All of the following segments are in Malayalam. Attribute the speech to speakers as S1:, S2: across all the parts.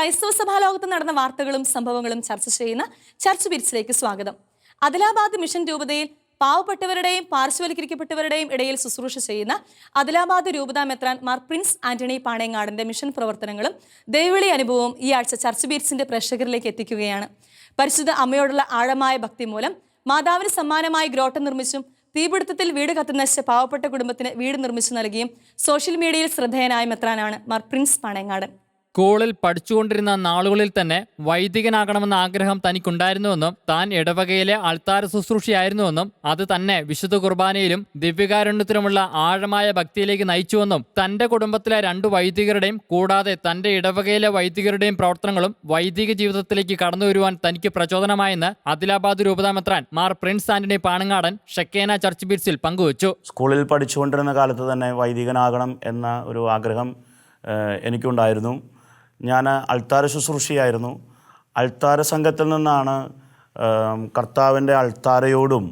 S1: ക്രൈസ്തവ സഭാലോകത്ത് നടന്ന വാർത്തകളും സംഭവങ്ങളും ചർച്ച ചെയ്യുന്ന ചർച്ച് ബിറ്റ്സിലേക്ക് സ്വാഗതം. അദിലാബാദ് മിഷൻ രൂപതയിൽ പാവപ്പെട്ടവരുടെയും പാർശ്വവൽക്കരിക്കപ്പെട്ടവരുടെയും ഇടയിൽ ശുശ്രൂഷ ചെയ്യുന്ന അദിലാബാദ് രൂപതാ മെത്രാൻ മാർ പ്രിൻസ് ആന്റണി പാണേങ്ങാടിന്റെ മിഷൻ പ്രവർത്തനങ്ങളും ദൈവവിളി അനുഭവവും ഈ ആഴ്ച ചർച്ച് ബീറ്റ്സിന്റെ പ്രേക്ഷകരിലേക്ക് എത്തിക്കുകയാണ്. പരിശുദ്ധ അമ്മയോടുള്ള ആഴമായ ഭക്തി മൂലം മാതാവിന് സമ്മാനമായി ഗ്രോട്ടം നിർമ്മിച്ചും തീപിടുത്തത്തിൽ വീട് കത്തുനശിച്ച പാവപ്പെട്ട കുടുംബത്തിന് വീട് നിർമ്മിച്ചു നൽകിയും സോഷ്യൽ മീഡിയയിൽ ശ്രദ്ധേയനായ മെത്രാനാണ് മാർ പ്രിൻസ് പാണയങ്ങാടൻ
S2: സ്കൂളിൽ പഠിച്ചുകൊണ്ടിരുന്ന നാളുകളിൽ തന്നെ വൈദികനാകണമെന്ന ആഗ്രഹം തനിക്കുണ്ടായിരുന്നുവെന്നും താൻ ഇടവകയിലെ അൾത്താര ശുശ്രൂഷയായിരുന്നുവെന്നും അത് തന്നെ വിശുദ്ധ കുർബാനയിലും ദിവ്യകാരുണ്യത്തിലുമുള്ള ആഴമായ ഭക്തിയിലേക്ക് നയിച്ചുവെന്നും തന്റെ കുടുംബത്തിലെ രണ്ടു വൈദികരുടെയും കൂടാതെ തന്റെ ഇടവകയിലെ വൈദികരുടെയും പ്രവർത്തനങ്ങളും വൈദിക ജീവിതത്തിലേക്ക് കടന്നുവരുവാൻ തനിക്ക് പ്രചോദനമായെന്ന് Adilabad രൂപതാമെത്രാൻ Mar Prince Antony Panangadan Shekinah church ബീറ്റ്സിൽ പങ്കുവച്ചു.
S3: സ്കൂളിൽ പഠിച്ചുകൊണ്ടിരുന്ന കാലത്ത് തന്നെ വൈദികനാകണം എന്ന ഒരു ആഗ്രഹം എനിക്കുണ്ടായിരുന്നു. ഞാൻ അൾത്താര ശുശ്രൂഷയായിരുന്നു. അൾത്താര സംഘത്തിൽ നിന്നാണ് കർത്താവിന്റെ അൾത്താരയോടും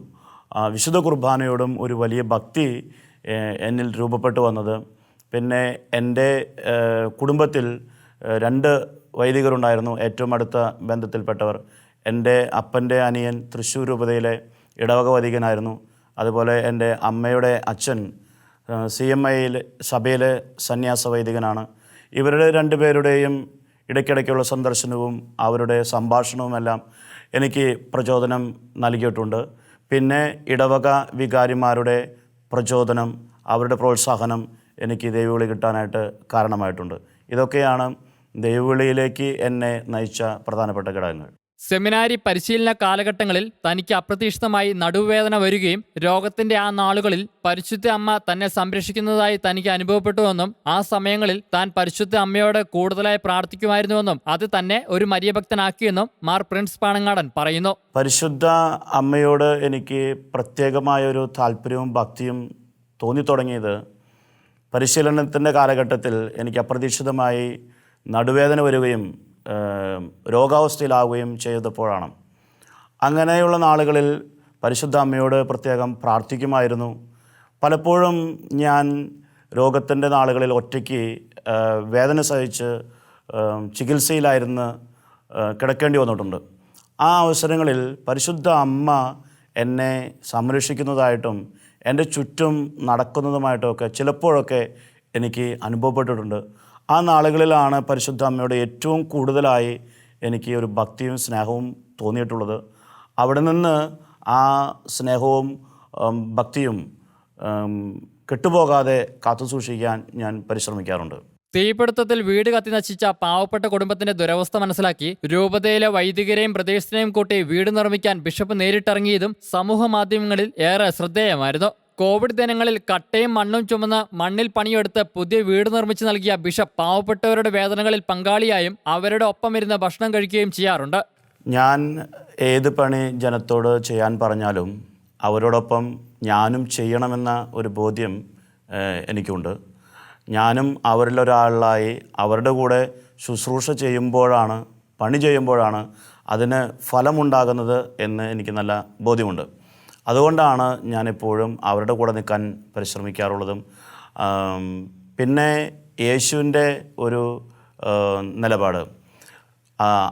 S3: വിശുദ്ധ കുർബാനയോടും ഒരു വലിയ ഭക്തി എന്നിൽ രൂപപ്പെട്ടു വന്നത്. പിന്നെ എന്റെ കുടുംബത്തിൽ രണ്ട് വൈദികരുണ്ടായിരുന്നു ഏറ്റവും അടുത്ത ബന്ധത്തിൽപ്പെട്ടവർ. എന്റെ അപ്പന്റെ അനിയൻ തൃശ്ശൂർ രൂപതയിലെ ഇടവക വൈദികനായിരുന്നു. അതുപോലെ എന്റെ അമ്മയുടെ അച്ഛൻ സി എം ഐയിൽ സഭയിലെ സന്യാസ വൈദികനാണ്. ഇവരുടെ രണ്ടുപേരുടെയും ഇടയ്ക്കിടയ്ക്കുള്ള സന്ദർശനവും അവരുടെ സംഭാഷണവുമെല്ലാം എനിക്ക് പ്രചോദനം നൽകിയിട്ടുണ്ട്. പിന്നെ ഇടവക വികാരിമാരുടെ പ്രചോദനം അവരുടെ പ്രോത്സാഹനം എനിക്ക് ദൈവവിളി കിട്ടാനായിട്ട് കാരണമായിട്ടുണ്ട്. ഇതൊക്കെയാണ് ദൈവവിളിയിലേക്ക് എന്നെ നയിച്ച പ്രധാനപ്പെട്ട ഘടകങ്ങൾ.
S2: സെമിനാരി പരിശീലന കാലഘട്ടങ്ങളിൽ തനിക്ക് അപ്രതീക്ഷിതമായി നടുവേദന വരികയും രോഗത്തിന്റെ ആ നാളുകളിൽ പരിശുദ്ധ അമ്മ തന്നെ സംരക്ഷിക്കുന്നതായി തനിക്ക് അനുഭവപ്പെട്ടുവെന്നും ആ സമയങ്ങളിൽ താൻ പരിശുദ്ധ അമ്മയോട് കൂടുതലായി പ്രാർത്ഥിക്കുമായിരുന്നുവെന്നും അത് തന്നെ ഒരു മര്യഭക്തനാക്കിയെന്നും മാർ പ്രിൻസ് പാണങ്ങാടൻ പറയുന്നു.
S3: പരിശുദ്ധ അമ്മയോട് എനിക്ക് പ്രത്യേകമായ ഒരു താല്പര്യവും ഭക്തിയും തോന്നി തുടങ്ങിയത് പരിശീലനത്തിന്റെ കാലഘട്ടത്തിൽ എനിക്ക് അപ്രതീക്ഷിതമായി നടുവേദന വരികയും രോഗാവസ്ഥയിലാവുകയും ചെയ്തപ്പോഴാണ്. അങ്ങനെയുള്ള നാളുകളിൽ പരിശുദ്ധ അമ്മയോട് പ്രത്യേകം പ്രാർത്ഥിക്കുമായിരുന്നു. പലപ്പോഴും ഞാൻ രോഗത്തിന്റെ നാളുകളിൽ ഒറ്റയ്ക്ക് വേദന സഹിച്ച് ചികിത്സയിലായിരുന്ന് കിടക്കേണ്ടി വന്നിട്ടുണ്ട്. ആ അവസരങ്ങളിൽ പരിശുദ്ധ അമ്മ എന്നെ സംരക്ഷിക്കുന്നതായിട്ടും എന്റെ ചുറ്റും നടക്കുന്നതുമായിട്ടൊക്കെ ചിലപ്പോഴൊക്കെ എനിക്ക് അനുഭവപ്പെട്ടിട്ടുണ്ട്. ആ നാളുകളിലാണ് പരിശുദ്ധ അമ്മയോട് ഏറ്റവും കൂടുതലായി എനിക്ക് ഒരു ഭക്തിയും സ്നേഹവും തോന്നിയിട്ടുള്ളത്. അവിടെ നിന്ന് ആ സ്നേഹവും ഭക്തിയും കെട്ടുപോകാതെ കാത്തു സൂക്ഷിക്കാൻ ഞാൻ പരിശ്രമിക്കാറുണ്ട്.
S2: തീപിടുത്തത്തിൽ വീട് കത്തി നശിച്ച പാവപ്പെട്ട കുടുംബത്തിന്റെ ദുരവസ്ഥ മനസ്സിലാക്കി രൂപതയിലെ വൈദികരെയും പ്രദേശത്തിനെയും കൂട്ടി വീട് നിർമ്മിക്കാൻ ബിഷപ്പ് നേരിട്ടിറങ്ങിയതും സമൂഹ മാധ്യമങ്ങളിൽ ഏറെ ശ്രദ്ധേയമായിരുന്നു. കോവിഡ് ദിനങ്ങളിൽ കട്ടയും മണ്ണും ചുമന്ന് മണ്ണിൽ പണിയെടുത്ത് പുതിയ വീട് നിർമ്മിച്ചു നൽകിയ ബിഷപ്പ് പാവപ്പെട്ടവരുടെ വേദനകളിൽ പങ്കാളിയായും അവരുടെ ഒപ്പം ഇരുന്ന് ഭക്ഷണം കഴിക്കുകയും ചെയ്യാറുണ്ട്.
S3: ഞാൻ ഏത് പണി ജനത്തോട് ചെയ്യാൻ പറഞ്ഞാലും അവരോടൊപ്പം ഞാനും ചെയ്യണമെന്ന ഒരു ബോധ്യം എനിക്കുണ്ട്. ഞാനും അവരിലൊരാളായി അവരുടെ കൂടെ ശുശ്രൂഷ ചെയ്യുമ്പോഴാണ് പണി ചെയ്യുമ്പോഴാണ് അതിന് ഫലമുണ്ടാകുന്നത് എന്ന് എനിക്ക് നല്ല ബോധ്യമുണ്ട്. അതുകൊണ്ടാണ് ഞാനെപ്പോഴും അവരുടെ കൂടെ നിൽക്കാൻ പരിശ്രമിക്കാറുള്ളതും. പിന്നെ യേശുവിന്റെ ഒരു നിലപാട്.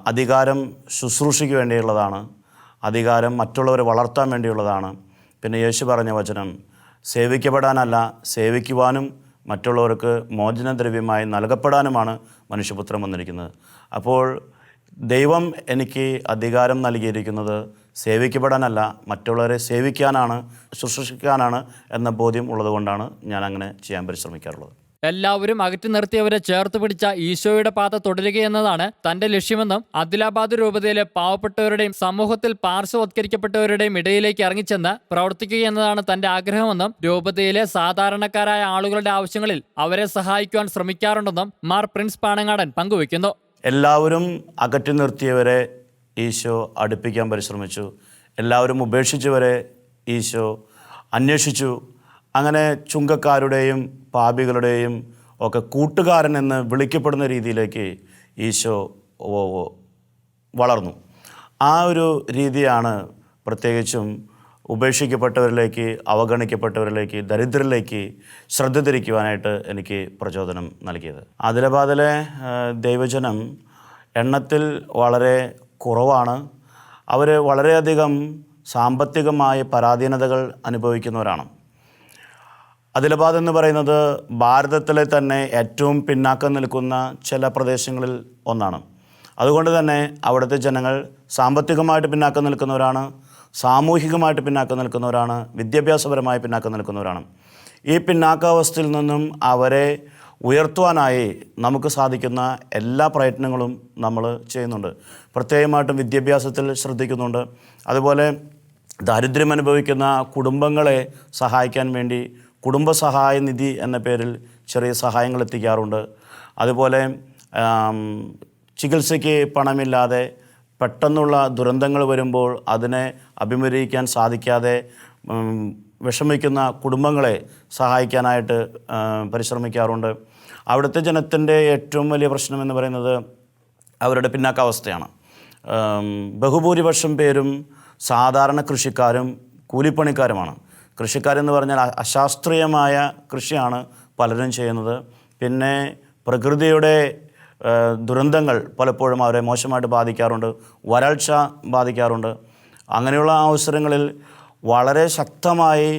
S3: അധികാരം ശുശ്രൂഷയ്ക്ക് വേണ്ടിയുള്ളതാണ്. അധികാരം മറ്റുള്ളവരെ വളർത്താൻ വേണ്ടിയുള്ളതാണ്. പിന്നെ യേശു പറഞ്ഞ വചനം സേവിക്കപ്പെടാനല്ല സേവിക്കുവാനും മറ്റുള്ളവർക്ക് മോചനദ്രവ്യമായി നൽകപ്പെടാനുമാണ് മനുഷ്യപുത്രം വന്നിരിക്കുന്നത്. അപ്പോൾ ദൈവം എനിക്ക് അധികാരം നൽകിയിരിക്കുന്നത് സേവിക്കപ്പെടാനല്ല മറ്റുള്ളവരെ സേവിക്കാനാണ് ശുശ്രൂഷിക്കാനാണ് എന്ന ബോധ്യം ഉള്ളതുകൊണ്ടാണ് ഞാൻ അങ്ങനെ ചെയ്യാൻ പരിശ്രമിക്കാറുള്ളത്.
S2: എല്ലാവരും അകറ്റി നിർത്തിയവരെ ചേർത്ത് പിടിച്ച ഈശോയുടെ പാത തുടരുകയെന്നതാണ് തന്റെ ലക്ഷ്യമെന്നും അദിലാബാദ് രൂപതയിലെ പാവപ്പെട്ടവരുടെയും സമൂഹത്തിൽ പാർശ്വവത്കരിക്കപ്പെട്ടവരുടെയും ഇടയിലേക്ക് ഇറങ്ങിച്ചെന്ന് പ്രവർത്തിക്കുകയെന്നതാണ് തന്റെ ആഗ്രഹമെന്നും രൂപതയിലെ സാധാരണക്കാരായ ആളുകളുടെ ആവശ്യങ്ങളിൽ അവരെ സഹായിക്കുവാൻ ശ്രമിക്കാറുണ്ടെന്നും മാർ പ്രിൻസ് പാണങ്ങാടൻ പങ്കുവയ്ക്കുന്നു.
S3: എല്ലാവരും അകറ്റി നിർത്തിയവരെ ഈശോ അടുപ്പിക്കാൻ പരിശ്രമിച്ചു. എല്ലാവരും ഉപേക്ഷിച്ചവരെ ഈശോ അന്വേഷിച്ചു. അങ്ങനെ ചുങ്കക്കാരുടെയും പാപികളുടെയും ഒക്കെ കൂട്ടുകാരൻ എന്ന് വിളിക്കപ്പെടുന്ന രീതിയിലേക്ക് ഈശോ വളർന്നു. ആ ഒരു രീതിയാണ് പ്രത്യേകിച്ചും ഉപേക്ഷിക്കപ്പെട്ടവരിലേക്ക് അവഗണിക്കപ്പെട്ടവരിലേക്ക് ദരിദ്രരിലേക്ക് ശ്രദ്ധ തിരിക്കുവാനായിട്ട് എനിക്ക് പ്രചോദനം നൽകിയത്. അതിലബാദിലെ ദൈവജനം എണ്ണത്തിൽ വളരെ കുറവാണ്. അവർ വളരെയധികം സാമ്പത്തികമായ പരാധീനതകൾ അനുഭവിക്കുന്നവരാണ്. അതിലബാദ് എന്ന് പറയുന്നത് ഭാരതത്തിലെ തന്നെ ഏറ്റവും പിന്നാക്കം നിൽക്കുന്ന ചില പ്രദേശങ്ങളിൽ ഒന്നാണ്. അതുകൊണ്ട് തന്നെ അവിടുത്തെ ജനങ്ങൾ സാമ്പത്തികമായിട്ട് പിന്നാക്കം നിൽക്കുന്നവരാണ് സാമൂഹികമായിട്ട് പിന്നാക്കം നിൽക്കുന്നവരാണ് വിദ്യാഭ്യാസപരമായി പിന്നാക്കം നിൽക്കുന്നവരാണ്. ഈ പിന്നാക്കാവസ്ഥയിൽ നിന്നും അവരെ ഉയർത്തുവാനായി നമുക്ക് സാധിക്കുന്ന എല്ലാ പ്രയത്നങ്ങളും നമ്മൾ ചെയ്യുന്നുണ്ട്. പ്രത്യേകമായിട്ടും വിദ്യാഭ്യാസത്തിൽ ശ്രദ്ധിക്കുന്നുണ്ട്. അതുപോലെ ദാരിദ്ര്യം അനുഭവിക്കുന്ന കുടുംബങ്ങളെ സഹായിക്കാൻ വേണ്ടി കുടുംബ സഹായ നിധി എന്ന പേരിൽ ചെറിയ സഹായങ്ങൾ എത്തിക്കാറുണ്ട്. അതുപോലെ ചികിത്സയ്ക്ക് പണമില്ലാതെ പെട്ടെന്നുള്ള ദുരന്തങ്ങൾ വരുമ്പോൾ അതിനെ അഭിമുഖീകരിക്കാൻ സാധിക്കാതെ വിഷമിക്കുന്ന കുടുംബങ്ങളെ സഹായിക്കാനായിട്ട് പരിശ്രമിക്കാറുണ്ട്. അവിടുത്തെ ജനത്തിന്റെ ഏറ്റവും വലിയ പ്രശ്നം എന്ന് പറയുന്നത് അവരുടെ പിന്നാക്കാവസ്ഥയാണ് ബഹുഭൂരിപക്ഷം പേരും സാധാരണ കൃഷിക്കാരും കൂലിപ്പണിക്കാരുമാണ്. കൃഷിക്കാരെന്ന് പറഞ്ഞാൽ അശാസ്ത്രീയമായ കൃഷിയാണ് പലരും ചെയ്യുന്നത്. പിന്നെ പ്രകൃതിയുടെ ദുരന്തങ്ങൾ പലപ്പോഴും അവരെ മോശമായിട്ട് ബാധിക്കാറുണ്ട് വരൾച്ച ബാധിക്കാറുണ്ട്. അങ്ങനെയുള്ള അവസരങ്ങളിൽ വളരെ ശക്തമായി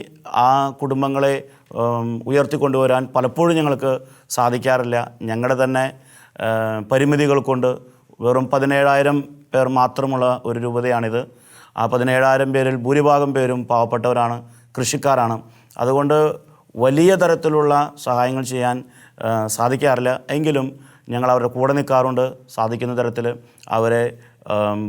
S3: ആ കുടുംബങ്ങളെ ഉയർത്തിക്കൊണ്ടുവരാൻ പലപ്പോഴും ഞങ്ങൾക്ക് സാധിക്കാറില്ല. ഞങ്ങളുടെ തന്നെ പരിമിതികൾ കൊണ്ട് വെറും പതിനേഴായിരം പേർ മാത്രമുള്ള ഒരു രൂപതയാണിത്. ആ പതിനേഴായിരം പേരിൽ ഭൂരിഭാഗം പേരും പാവപ്പെട്ടവരാണ് കൃഷിക്കാരാണ്. അതുകൊണ്ട് വലിയ തരത്തിലുള്ള സഹായങ്ങൾ ചെയ്യാൻ സാധിക്കാറില്ല. എങ്കിലും ഞങ്ങൾ അവരുടെ കൂടെ നിൽക്കാറുണ്ട് സാധിക്കുന്ന തരത്തിൽ അവരെ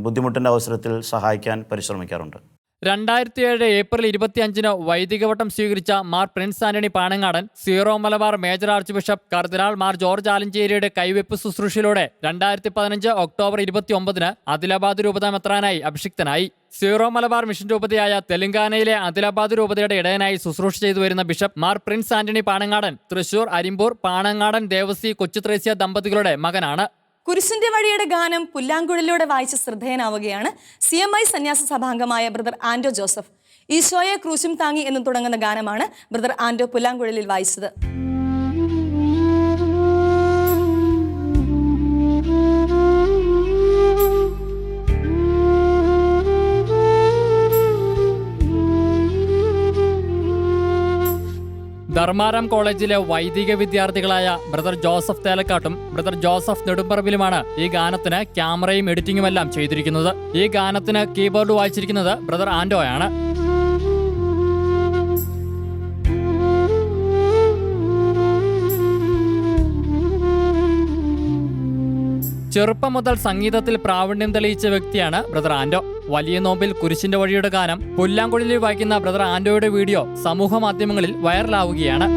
S3: ബുദ്ധിമുട്ടിന്റെ അവസരത്തിൽ സഹായിക്കാൻ പരിശ്രമിക്കാറുണ്ട്.
S2: രണ്ടായിരത്തി ഏഴ് ഏപ്രിൽ ഇരുപത്തിയഞ്ചിന് വൈദികവട്ടം സ്വീകരിച്ച Mar Prince Antony Panangadan Syro Malabar major archbishop cardinal Mar George ആലഞ്ചേരിയുടെ കൈവെപ്പ് ശുശ്രൂഷയിലൂടെ രണ്ടായിരത്തി പതിനഞ്ച് ഒക്ടോബർ ഇരുപത്തി ഒമ്പതിന് ആദിലാബാദ് രൂപത മെത്രാനായി അഭിഷിക്തനായി. സീറോ മലബാർ മിഷൻ രൂപതയായ തെലങ്കാനയിലെ അതിലാബാദ് രൂപതയുടെ ഇടയനായി ശുശ്രൂഷ ചെയ്തു വരുന്ന ബിഷപ്പ് മാർ പ്രിൻസ് ആന്റണി പാണങ്ങാടൻ തൃശൂർ അരിമ്പൂർ പാണങ്ങാടൻ ദേവസി കൊച്ചുത്രേസ്യ ദമ്പതികളുടെ മകനാണ്.
S1: കുരിശിന്റെ വഴിയുടെ ഗാനം പുല്ലാങ്കുഴലിലൂടെ വായിച്ച് ശ്രദ്ധേയനാവുകയാണ് സി എം ഐ സന്യാസ സഭാംഗമായ ബ്രദർ ആൻഡോ ജോസഫ്. ഈശോയെ ക്രൂശും താങ്ങി എന്ന് തുടങ്ങുന്ന ഗാനമാണ് ബ്രദർ ആൻഡോ പുല്ലാങ്കുഴലിൽ വായിച്ചത്.
S2: ധർമാരം കോളേജിലെ വൈദിക വിദ്യാർത്ഥികളായ ബ്രദർ ജോസഫ് തേലക്കാട്ടും ബ്രദർ ജോസഫ് നെടുമ്പറമ്പിലുമാണ് ഈ ഗാനത്തിന് ക്യാമറയും എഡിറ്റിംഗുമെല്ലാം ചെയ്തിരിക്കുന്നത്. ഈ ഗാനത്തിന് കീബോർഡ് വായിച്ചിരിക്കുന്നത് ബ്രദർ ആൻഡോയാണ് ചെറുപ്പം മുതൽ സംഗീതത്തിൽ പ്രാവീണ്യം തെളിയിച്ച വ്യക്തിയാണ് ബ്രദർ ആൻഡോ വലിയ നോമ്പിൽ കുരിശിന്റെ വഴിയുടെ ഗാനം പുല്ലാങ്കുഴലിൽ വായിക്കുന്ന ബ്രദർ ആൻഡോയുടെ വീഡിയോ സമൂഹ മാധ്യമങ്ങളിൽ വൈറലാവുകയാണ്.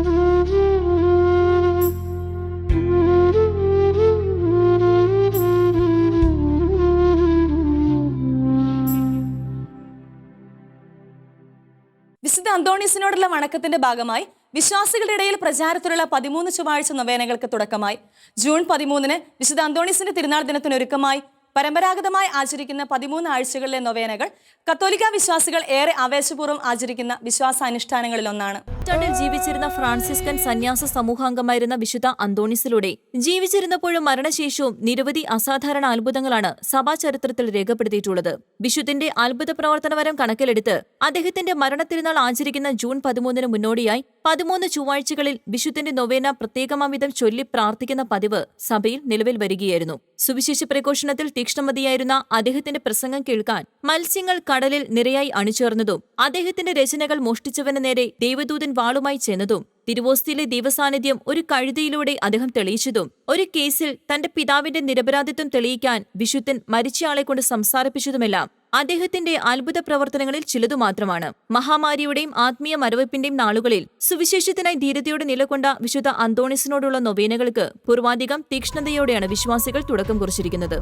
S1: വിശുദ്ധ അന്തോണീസിനോടുള്ള വണക്കത്തിന്റെ ഭാഗമായി വിശ്വാസികളുടെ ഇടയിൽ പ്രചാരത്തിലുള്ള പതിമൂന്ന് ചൊവ്വാഴ്ച നൊവേനകൾക്ക് തുടക്കമായി. ജൂൺ പതിമൂന്നിന് വിശുദ്ധ അന്തോണീസിന്റെ തിരുനാൾ ദിനത്തിനൊരുക്കമായി. പരമ്പരാഗതമായി ആചരിക്കുന്ന പതിമൂന്ന് ആഴ്ചകളിലെ നൊവേനകൾ കത്തോലിക്ക വിശ്വാസികൾ ഏറെ ആവേശപൂർവം ആചരിക്കുന്ന വിശ്വാസാനുഷ്ഠാനങ്ങളിലൊന്നാണ്.
S4: നൂറ്റാണ്ടിൽ ജീവിച്ചിരുന്ന ഫ്രാൻസിസ്കൻ സന്യാസ സമൂഹാംഗമായിരുന്ന വിശുദ്ധ അന്തോണിസിലൂടെ ജീവിച്ചിരുന്നപ്പോഴും മരണശേഷവും നിരവധി അസാധാരണ അത്ഭുതങ്ങളാണ് സഭാ ചരിത്രത്തിൽ രേഖപ്പെടുത്തിയിട്ടുള്ളത്. വിശുദ്ധിന്റെ അത്ഭുത പ്രവർത്തനവരം കണക്കിലെടുത്ത് അദ്ദേഹത്തിന്റെ മരണത്തിരുന്നാൾ ആചരിക്കുന്ന ജൂൺ പതിമൂന്നിന് മുന്നോടിയായി പതിമൂന്ന് ചൊവ്വാഴ്ചകളിൽ വിശുദ്ധിന്റെ നൊവേന പ്രത്യേകമാവിധം ചൊല്ലി പ്രാർത്ഥിക്കുന്ന പതിവ് സഭയിൽ നിലവിൽ വരികയായിരുന്നു. സുവിശേഷ പ്രഘോഷണത്തിൽ തീക്ഷ്ണമതിയായിരുന്ന അദ്ദേഹത്തിന്റെ പ്രസംഗം കേൾക്കാൻ മത്സ്യങ്ങൾ കടലിൽ നിരയായി അണിചേർന്നതും അദ്ദേഹത്തിന്റെ രചനകൾ മോഷ്ടിച്ചവന് നേരെ ദൈവദൂതൻ വാളുമായി ചെന്നതും തിരുവോസ്തിയിലെ ദൈവസാന്നിധ്യം ഒരു കഴുതിയിലൂടെ അദ്ദേഹം തെളിയിച്ചതും ഒരു കേസിൽ തന്റെ പിതാവിന്റെ നിരപരാധിത്വം തെളിയിക്കാൻ വിശുദ്ധൻ മരിച്ചയാളെ കൊണ്ട് സംസാരിപ്പിച്ചതുമെല്ലാം അദ്ദേഹത്തിന്റെ അത്ഭുത പ്രവർത്തനങ്ങളിൽ ചിലതു മാത്രമാണ്. മഹാമാരിയുടെയും ആത്മീയ മരവിപ്പിന്റെയും നാളുകളിൽ സുവിശേഷത്തിനായി ധീരതയോടെ നിലകൊണ്ട വിശുദ്ധ അന്തോണിസിനോടുള്ള നൊവേനകൾക്ക് പൂർവാധികം തീക്ഷ്ണതയോടെയാണ് വിശ്വാസികൾ തുടക്കം കുറിച്ചിരിക്കുന്നത്.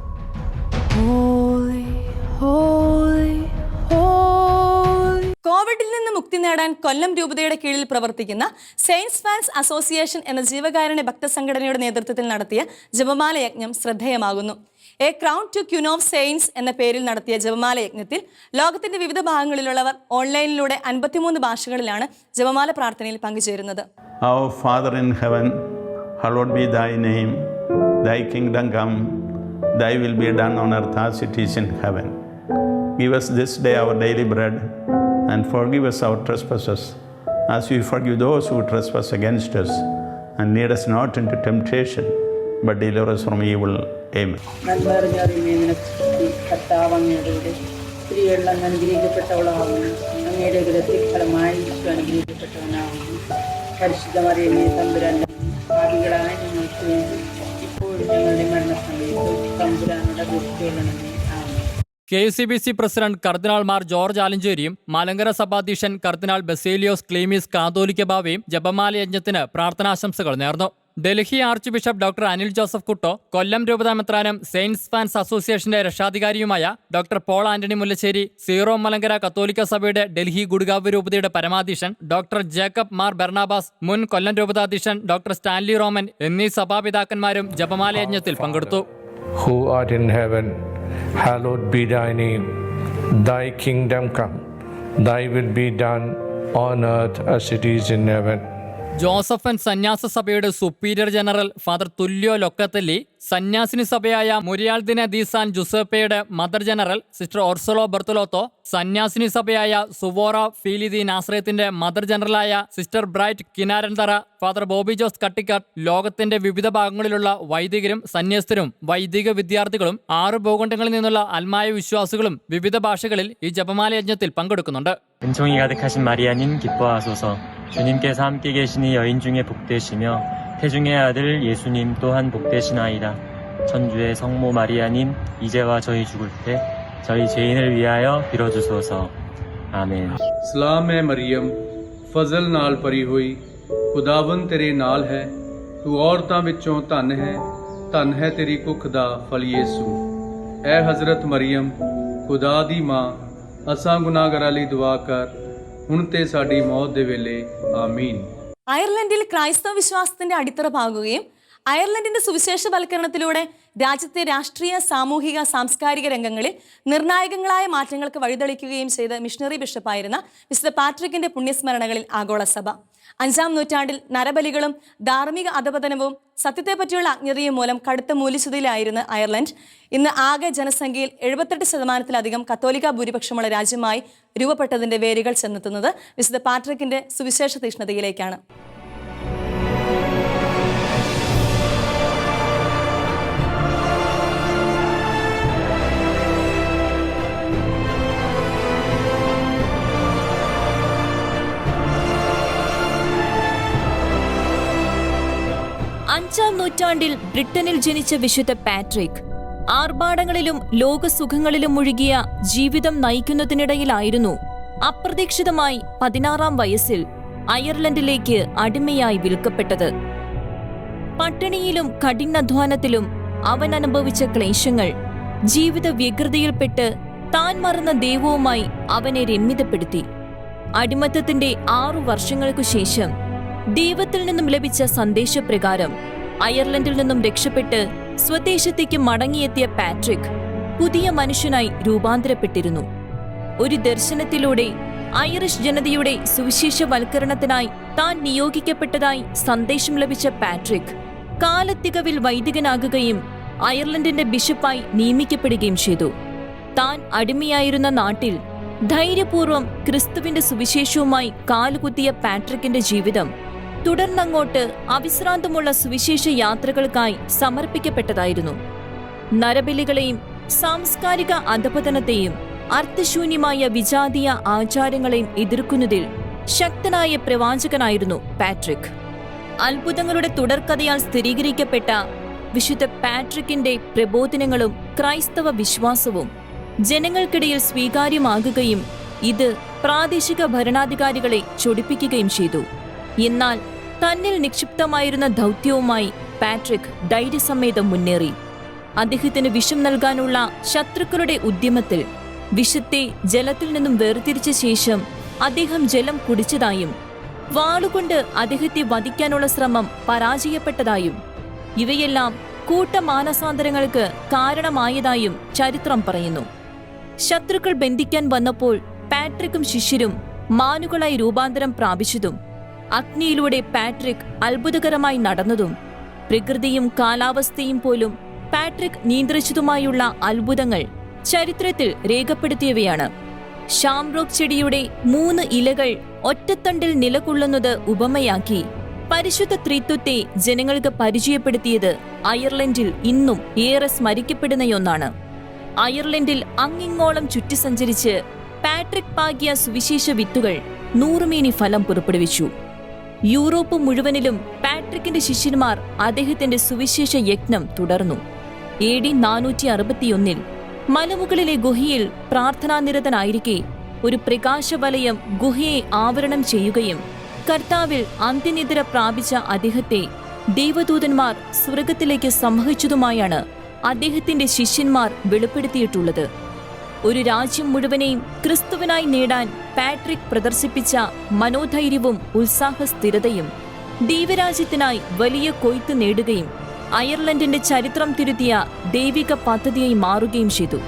S1: കോവിഡിൽ നിന്ന് മുക്തി നേടാൻ കൊല്ലം രൂപതയുടെ കീഴിൽ പ്രവർത്തിക്കുന്ന സെയിൻസ് ഫാൻസ് അസോസിയേഷൻ എന്ന ജീവകാരുണ്യ ഭക്തസംഘടനയുടെ നേതൃത്വത്തിൽ നടത്തിയ ജപമാല യജ്ഞം ശ്രദ്ധേയമാകുന്നു a crown to queen of saints എന്ന പേരിൽ നടത്തിയ ജപമാല യജ്ഞത്തിൽ ലോകത്തിന്റെ വിവിധ ഭാഗങ്ങളിലുള്ളവർ ഓൺലൈനിലൂടെ അൻപത്തിമൂന്ന് ഭാഷകളിലാണ് ജപമാല പ്രാർത്ഥനയിൽ പങ്കുചേരുന്നത്
S5: thy name. Thy kingdom come, Thy will be done on earth as it is in heaven. Give us this day our daily bread, and forgive us our trespasses, as we forgive those who trespass against us. And lead us not into temptation, but deliver us from evil. Amen.
S6: നന്മറിഞ്ഞറിയുമേ നിനക്ക് സ്തുതി. കർത്താവ് അങ്ങയുടെ കൂടെ സ്ത്രീകളിൽ അങ്ങ് അനുഗ്രഹിക്കപ്പെട്ടവളാകുന്നു അങ്ങയുടെ ഗൃഹത്തിൽ ഫലമായി ഈശോ അനുഗ്രഹിക്കപ്പെട്ടവനാകുന്നു പരിശുദ്ധമറിയമേ തമ്പുരാൻ ഭാവികളായ ഞങ്ങൾക്ക് വേണ്ടി ഇപ്പോഴും ഞങ്ങളുടെ മരണസമയത്തും തമ്പുരാനുടെ ദുഃഖികളണമേ ആമേൻ
S2: K C B C president cardinal Mar George ആലഞ്ചേരിയും Malankara സഭാധ്യക്ഷൻ കർദിനാൾ ബസേലിയോസ് ക്ലീമീസ് കാതോലിക്ക ബാവയും ജപമാല യജ്ഞത്തിന് പ്രാർത്ഥനാശംസകൾ നേർന്നു. Delhi archbishop doctor Anil Joseph കുട്ടോ Kollam രൂപതാമെത്രാനും സെയിൻസ് ഫാൻസ് അസോസിയേഷന്റെ രക്ഷാധികാരിയുമായ doctor Paul Antony Mullassery zero Malankara കത്തോലിക്ക സഭയുടെ ഡൽഹി ഗുഡ്ഗാവ് രൂപതയുടെ പരമാധീശൻ ഡോക്ടർ ജേക്കബ് മാർ ബെർണാബാസ് മുൻ കൊല്ലം രൂപതാധീശൻ ഡോക്ടർ സ്റ്റാൻലി റോമൻ എന്നീ സഭാപിതാക്കന്മാരും ജപമാല യജ്ഞത്തിൽ പങ്കെടുത്തു.
S7: Who art in heaven, hallowed be thy name. Thy kingdom come, thy will be done on earth as it is in heaven.
S2: ജോസഫൻ സന്യാസ സഭയുടെ superior general father Tullio Locatelli സന്യാസിനി സഭയായ മുരിയാൾദിന ദീസാൻ ജുസേപ്പയുടെ mother general sister Orsola Bertolotto സന്യാസിനി സഭയായ സുവോറ ഫീലിദി നാസ്രയത്തിന്റെ mother ജനറലായ sister Bright Kinaranthara father Bobby Jose Kattikkatt ലോകത്തിന്റെ വിവിധ ഭാഗങ്ങളിലുള്ള വൈദികരും സന്യസ്തരും വൈദിക വിദ്യാർത്ഥികളും ആറ് ഭൂഖണ്ഡങ്ങളിൽ നിന്നുള്ള ആത്മായ വിശ്വാസികളും വിവിധ ഭാഷകളിൽ ഈ ജപമാല യജ്ഞത്തിൽ പങ്കെടുക്കുന്നുണ്ട്
S8: 은총이 가득하신 마리아님 기뻐하소서 주님께서 함께 계시니 여인 중에 복되시며 태중의 아들 예수님 또한 복되시나이다 천주의 성모 마리아님 이제와 저희 죽을 때 저희 죄인을 위하여 빌어주소서 아멘
S9: ਸਲਾਮ ਹੈ ਮਰੀਮ ਫਜ਼ਲ ਨਾਲ ਭਰੀ ਹੋਈ ਖੁਦਾਵੰ ਤੇਰੇ ਨਾਲ ਹੈ ਤੂੰ ਔਰਤਾਂ ਵਿੱਚੋਂ ਧਨ ਹੈ ਧਨ ਹੈ ਤੇਰੀ ਕੁੱਖ ਦਾ ਫਲ ਯੇਸੂ ਐ ਹਜ਼ਰਤ ਮਰੀਮ ਖੁਦਾ ਦੀ ਮਾਂ ਅਸਾਂ ਗੁਨਾਹਗਾਰਾਂ ਲਈ ਦੁਆ ਕਰ ਹੁਣ ਤੇ ਸਾਡੀ ਮੌਤ ਦੇ ਵੇਲੇ ਆਮੀਨ
S1: അയർലൻഡിൽ ക്രൈസ്തവ വിശ്വാസത്തിന്റെ അടിത്തറ പാകുകയും അയർലൻഡിന്റെ സുവിശേഷവൽക്കരണത്തിലൂടെ രാജ്യത്തെ രാഷ്ട്രീയ സാമൂഹിക സാംസ്കാരിക രംഗങ്ങളിൽ നിർണായകങ്ങളായ മാറ്റങ്ങൾക്ക് വഴിതെളിക്കുകയും ചെയ്ത മിഷണറി ബിഷപ്പായിരുന്ന മിസ്റ്റർ പാട്രിക്കിന്റെ പുണ്യസ്മരണകളിൽ ആഗോള സഭ അഞ്ചാം നൂറ്റാണ്ടിൽ നരബലികളും ധാർമ്മിക അധപതനവും സത്യത്തെപ്പറ്റിയുള്ള അജ്ഞതയും മൂലം കടുത്ത മൂല്യച്യുതിയിലായിരുന്ന അയർലൻഡ്. ഇന്ന് ആകെ ജനസംഖ്യയിൽ എഴുപത്തെട്ട് ശതമാനത്തിലധികം കത്തോലിക്ക ഭൂരിപക്ഷമുള്ള രാജ്യമായി രൂപപ്പെട്ടതിന്റെ വേരുകൾ ചെന്നെത്തുന്നത് വിശുദ്ധ പാട്രിക്കിന്റെ സുവിശേഷ തീഷ്ണതയിലേക്കാണ്.
S4: നൂറ്റാണ്ടിൽ ബ്രിട്ടനിൽ ജനിച്ച വിശുദ്ധ പാട്രിക്. ആർഭാടങ്ങളിലും ലോകസുഖങ്ങളിലും മുഴുകിയ ജീവിതം നയിക്കുന്നതിനിടയിലായിരുന്നു അപ്രതീക്ഷിതമായി പതിനാറാം വയസ്സിൽ അയർലൻഡിലേക്ക് അടിമയായി വിൽക്കപ്പെട്ടത്. പട്ടിണിയിലും കഠിനാധ്വാനത്തിലും അവൻ അനുഭവിച്ച ക്ലേശങ്ങൾ ജീവിത വ്യഗ്രതയിൽപ്പെട്ട് താൻ മറന്ന ദൈവവുമായി അവനെ രമ്യതപ്പെടുത്തി. അടിമത്തത്തിന്റെ ആറു വർഷങ്ങൾക്കു ശേഷം ദൈവത്തിൽ നിന്നും ലഭിച്ച സന്ദേശപ്രകാരം അയർലൻഡിൽ നിന്നും രക്ഷപ്പെട്ട് സ്വദേശത്തേക്ക് മടങ്ങിയെത്തിയ പാട്രിക് പുതിയ മനുഷ്യനായി രൂപാന്തരപ്പെട്ടിരുന്നു. ഒരു ദർശനത്തിലൂടെ ഐറിഷ് ജനതയുടെ സുവിശേഷവൽക്കരണത്തിനായി താൻ നിയോഗിക്കപ്പെട്ടതായി സന്ദേശം ലഭിച്ച പാട്രിക് കാലത്തികവിൽ വൈദികനാകുകയും അയർലൻഡിന്റെ ബിഷപ്പായി നിയമിക്കപ്പെടുകയും ചെയ്തു. താൻ അടിമയായിരുന്ന നാട്ടിൽ ധൈര്യപൂർവം ക്രിസ്തുവിന്റെ സുവിശേഷവുമായി കാലുകുത്തിയ പാട്രിക്കിന്റെ ജീവിതം തുടർന്നങ്ങോട്ട് അവിശ്രാന്തമുള്ള സുവിശേഷ യാത്രകൾക്കായി സമർപ്പിക്കപ്പെട്ടതായിരുന്നു. നരബലികളെയും സാംസ്കാരിക അധപതനത്തെയും അർത്ഥശൂന്യമായ വിജാതീയ ആചാരങ്ങളെയും എതിർക്കുന്നതിൽ ശക്തനായ പ്രവാചകനായിരുന്നു പാട്രിക്. അത്ഭുതങ്ങളുടെ തുടർക്കഥയാൽ സ്ഥിരീകരിക്കപ്പെട്ട വിശുദ്ധ പാട്രിക്കിന്റെ പ്രബോധനങ്ങളും ക്രൈസ്തവ വിശ്വാസവും ജനങ്ങൾക്കിടയിൽ സ്വീകാര്യമാകുകയും ഇത് പ്രാദേശിക ഭരണാധികാരികളെ ചൊടിപ്പിക്കുകയും ചെയ്തു. എന്നാൽ തന്നിൽ നിക്ഷിപ്തമായിരുന്ന ദൗത്യവുമായി പാട്രിക് ധൈര്യസമേതം മുന്നേറി. അദ്ദേഹത്തിന് വിഷം നൽകാനുള്ള ശത്രുക്കളുടെ ഉദ്യമത്തിൽ വിഷത്തെ ജലത്തിൽ നിന്നും വേർതിരിച്ച ശേഷം അദ്ദേഹം ജലം കുടിച്ചതായും വാളുകൊണ്ട് അദ്ദേഹത്തെ വധിക്കാനുള്ള ശ്രമം പരാജയപ്പെട്ടതായും ഇവയെല്ലാം കൂട്ടമാനസാന്തരങ്ങൾക്ക് കാരണമായതായും ചരിത്രം പറയുന്നു. ശത്രുക്കൾ ബന്ധിക്കാൻ വന്നപ്പോൾ പാട്രിക്കും ശിഷ്യരും മാനുകളായി രൂപാന്തരം പ്രാപിച്ചതും അഗ്നിയിലൂടെ പാട്രിക് അത്ഭുതകരമായി നടന്നതും പ്രകൃതിയും കാലാവസ്ഥയും പോലും പാട്രിക് നിയന്ത്രിച്ചതുമായുള്ള അത്ഭുതങ്ങൾ ചരിത്രത്തിൽ രേഖപ്പെടുത്തിയവയാണ്. ഷാംറോക്ക് ചെടിയുടെ മൂന്ന് ഇലകൾ ഒറ്റത്തണ്ടിൽ നിലകൊള്ളുന്നത് ഉപമയാക്കി പരിശുദ്ധ ത്രിത്വത്തെ ജനങ്ങൾക്ക് പരിചയപ്പെടുത്തിയത് അയർലൻഡിൽ ഇന്നും ഏറെ സ്മരിക്കപ്പെടുന്നയൊന്നാണ്. അയർലൻഡിൽ അങ്ങിങ്ങോളം ചുറ്റി സഞ്ചരിച്ച് പാട്രിക് പാകിയ സുവിശേഷ വിത്തുകൾ നൂറുമേനി ഫലം പുറപ്പെടുവിച്ചു. യൂറോപ്പ് മുഴുവനിലും പാട്രിക്കിന്റെ ശിഷ്യന്മാർ അദ്ദേഹത്തിന്റെ സുവിശേഷ യജ്ഞം തുടർന്നു. എ ഡി നാനൂറ്റി അറുപത്തിയൊന്നിൽ മലമുകളിലെ ഗുഹയിൽ പ്രാർത്ഥനാനിരതനായിരിക്കെ ഒരു പ്രകാശവലയം ഗുഹയെ ആവരണം ചെയ്യുകയും കർത്താവിൽ അന്ത്യനിദ്ര പ്രാപിച്ച അദ്ദേഹത്തെ ദൈവദൂതന്മാർ സ്വർഗത്തിലേക്ക് സംവഹിച്ചതുമായാണ് അദ്ദേഹത്തിന്റെ ശിഷ്യന്മാർ വെളിപ്പെടുത്തിയിട്ടുള്ളത്. ഒരു രാജ്യം മുഴുവനെയും ക്രിസ്തുവിനായി നേടാൻ പാട്രിക് പ്രദർശിപ്പിച്ച മനോധൈര്യവും ഉത്സാഹ സ്ഥിരതയും ദൈവരാജ്യത്തിനായി വലിയ കൊയ്ത്ത് നേടുകയും അയർലൻഡിന്റെ ചരിത്രം തിരുത്തിയ ദൈവിക പദ്ധതിയായി മാറുകയും ചെയ്തു.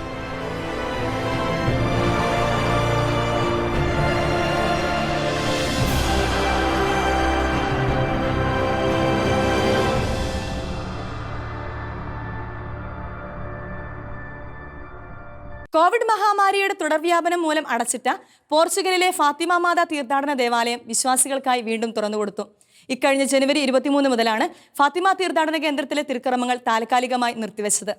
S1: കോവിഡ് മഹാമാരിയുടെ തുടർവ്യാപനം മൂലം അടച്ചിട്ട പോർച്ചുഗലിലെ ഫാത്തിമ മാത തീർത്ഥാടന ദേവാലയം വിശ്വാസികൾക്കായി വീണ്ടും തുറന്നുകൊടുത്തു. ഇക്കഴിഞ്ഞ ജനുവരി ഇരുപത്തിമൂന്ന് മുതലാണ് ഫാത്തിമ തീർത്ഥാടന കേന്ദ്രത്തിലെ തിരുക്കർമ്മങ്ങൾ താൽക്കാലികമായി നിർത്തിവെച്ചത്.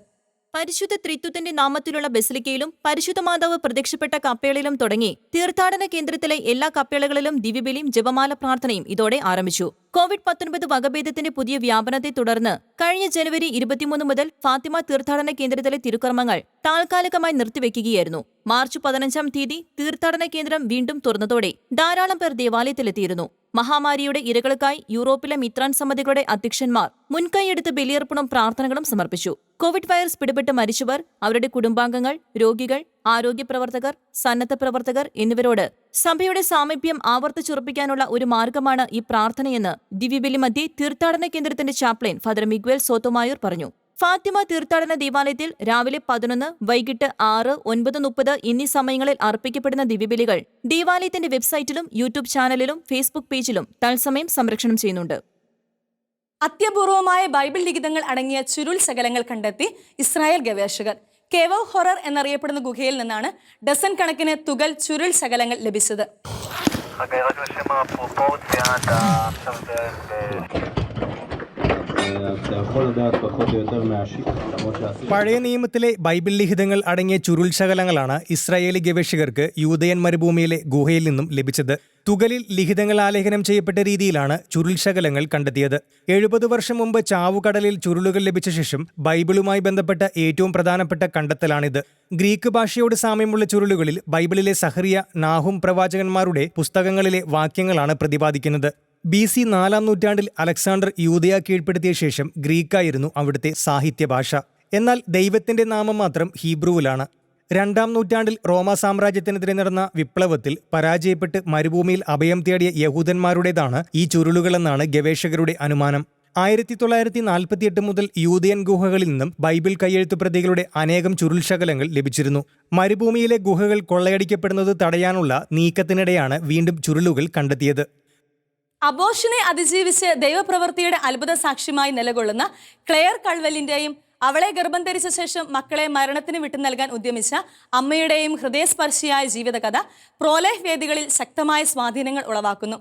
S4: പരിശുദ്ധ ത്രിത്വത്തിന്റെ നാമത്തിലുള്ള ബസിലിക്കയിലും പരിശുദ്ധ മാതാവ് പ്രത്യക്ഷപ്പെട്ട കപ്പേളിലും തുടങ്ങി തീർത്ഥാടന കേന്ദ്രത്തിലെ എല്ലാ കപ്പേളകളിലും ദിവ്യബലിയും ജപമാല പ്രാർത്ഥനയും ഇതോടെ ആരംഭിച്ചു. കോവിഡ് പത്തൊൻപത് വകഭേദത്തിന്റെ പുതിയ വ്യാപനത്തെ തുടർന്ന് കഴിഞ്ഞ ജനുവരി ഇരുപത്തിമൂന്ന് മുതൽ ഫാത്തിമ തീർത്ഥാടന കേന്ദ്രത്തിലെ തിരുക്കർമ്മങ്ങൾ താൽക്കാലികമായി നിർത്തിവെക്കുകയായിരുന്നു. മാർച്ച് പതിനഞ്ചാം തീയതി തീർത്ഥാടന കേന്ദ്രം വീണ്ടും തുറന്നതോടെ ധാരാളം പേർ ദേവാലയത്തിലെത്തിയിരുന്നു. മഹാമാരിയുടെ ഇരകൾക്കായി യൂറോപ്പിലെ മിത്രാൻ സമിതികളുടെ അധ്യക്ഷന്മാർ മുൻകൈയെടുത്ത് ബലിയർപ്പണം പ്രാർത്ഥനകളും സമർപ്പിച്ചു. കോവിഡ് വൈറസ് പിടിപെട്ട് മരിച്ചവർ അവരുടെ കുടുംബാംഗങ്ങൾ രോഗികൾ ആരോഗ്യ പ്രവർത്തകർ സന്നദ്ധ പ്രവർത്തകർ എന്നിവരോട് സഭയുടെ സാമീപ്യം ആവർത്തിച്ചുറപ്പിക്കാനുള്ള ഒരു മാർഗമാണ് ഈ പ്രാർത്ഥനയെന്ന് ദിവ്യബലി മധ്യേ തീർത്ഥാടന കേന്ദ്രത്തിന്റെ ചാപ്ലൈൻ ഫാദർ മിഗ്വേൽ സോത്തോമായൂർ പറഞ്ഞു. ഫാത്തിമ തീർത്ഥാടന ദേവാലയത്തിൽ രാവിലെ പതിനൊന്ന് വൈകിട്ട് ആറ് ഒൻപത് മുപ്പത് എന്നീ സമയങ്ങളിൽ അർപ്പിക്കപ്പെടുന്ന ദിവ്യബലികൾ ദേവാലയത്തിന്റെ വെബ്സൈറ്റിലും യൂട്യൂബ് ചാനലിലും ഫേസ്ബുക്ക് പേജിലും തത്സമയം സംരക്ഷണം ചെയ്യുന്നുണ്ട്.
S1: അത്യപൂർവമായ ബൈബിൾ ലിഖിതങ്ങൾ അടങ്ങിയ ചുരുൾ ശകലങ്ങൾ കണ്ടെത്തി ഇസ്രായേൽ ഗവേഷകർ. കേവോ ഹൊറർ എന്നറിയപ്പെടുന്ന ഗുഹയിൽ നിന്നാണ് ഡസൻ കണക്കിന് തുകൽ ചുരുൾ ശകലങ്ങൾ ലഭിച്ചത്.
S10: പഴയ നിയമത്തിലെ ബൈബിൾ ലിഖിതങ്ങൾ അടങ്ങിയ ചുരുൾ ശകലങ്ങളാണ് ഇസ്രായേലി ഗവേഷകർക്ക് യൂതയൻ മരുഭൂമിയിലെ ഗുഹയിൽ നിന്നും ലഭിച്ചത്. തുകലിൽ ലിഖിതങ്ങൾ ആലേഖനം ചെയ്യപ്പെട്ട രീതിയിലാണ് ചുരുൾ ശകലങ്ങൾ കണ്ടെത്തിയത്. എഴുപത് വർഷം മുമ്പ് ചാവുകടലിൽ ചുരുളുകൾ ലഭിച്ച ശേഷം ബൈബിളുമായി ബന്ധപ്പെട്ട ഏറ്റവും പ്രധാനപ്പെട്ട കണ്ടെത്തലാണിത്. ഗ്രീക്ക് ഭാഷയോട് സാമ്യമുള്ള ചുരുളുകളിൽ ബൈബിളിലെ സഹറിയ നാഹും പ്രവാചകന്മാരുടെ പുസ്തകങ്ങളിലെ വാക്യങ്ങളാണ് പ്രതിപാദിക്കുന്നത്. ബി സി നാലാം നൂറ്റാണ്ടിൽ അലക്സാണ്ടർ യൂതയ കീഴ്പ്പെടുത്തിയ ശേഷം ഗ്രീക്കായിരുന്നു അവിടുത്തെ സാഹിത്യഭാഷ എന്നാൽ ദൈവത്തിന്റെ നാമം മാത്രം ഹീബ്രുവിലാണ്. രണ്ടാം നൂറ്റാണ്ടിൽ റോമ സാമ്രാജ്യത്തിനെതിരെ നടന്ന വിപ്ലവത്തിൽ പരാജയപ്പെട്ട് മരുഭൂമിയിൽ അഭയം തേടിയ യഹൂദന്മാരുടേതാണ് ഈ ചുരുളുകളെന്നാണ് ഗവേഷകരുടെ അനുമാനം. ആയിരത്തി തൊള്ളായിരത്തി നാൽപ്പത്തിയെട്ട് മുതൽ യൂതിയൻ ഗുഹകളിൽ നിന്നും ബൈബിൾ കയ്യെഴുത്തു പ്രതികളുടെ അനേകം ചുരുൾശകലങ്ങൾ ലഭിച്ചിരുന്നു. മരുഭൂമിയിലെ ഗുഹകൾ കൊള്ളയടിക്കപ്പെടുന്നത് തടയാനുള്ള നീക്കത്തിനിടെയാണ് വീണ്ടും ചുരുളുകൾ കണ്ടെത്തിയത്.
S1: അബോഷനെ അതിജീവിച്ച് ദൈവപ്രവൃത്തിയുടെ അത്ഭുത സാക്ഷ്യമായി നിലകൊള്ളുന്ന ക്ലെയർ കൾവലിന്റെയും അവളെ ഗർഭം ധരിച്ച ശേഷം മക്കളെ മരണത്തിന് വിട്ടു നൽകാൻ ഉദ്യമിച്ച അമ്മയുടെയും ഹൃദയസ്പർശിയായ ജീവിതകഥ പ്രോലൈഫ് വേദികളിൽ ശക്തമായ സ്വാധീനങ്ങൾ ഉളവാക്കുന്നു.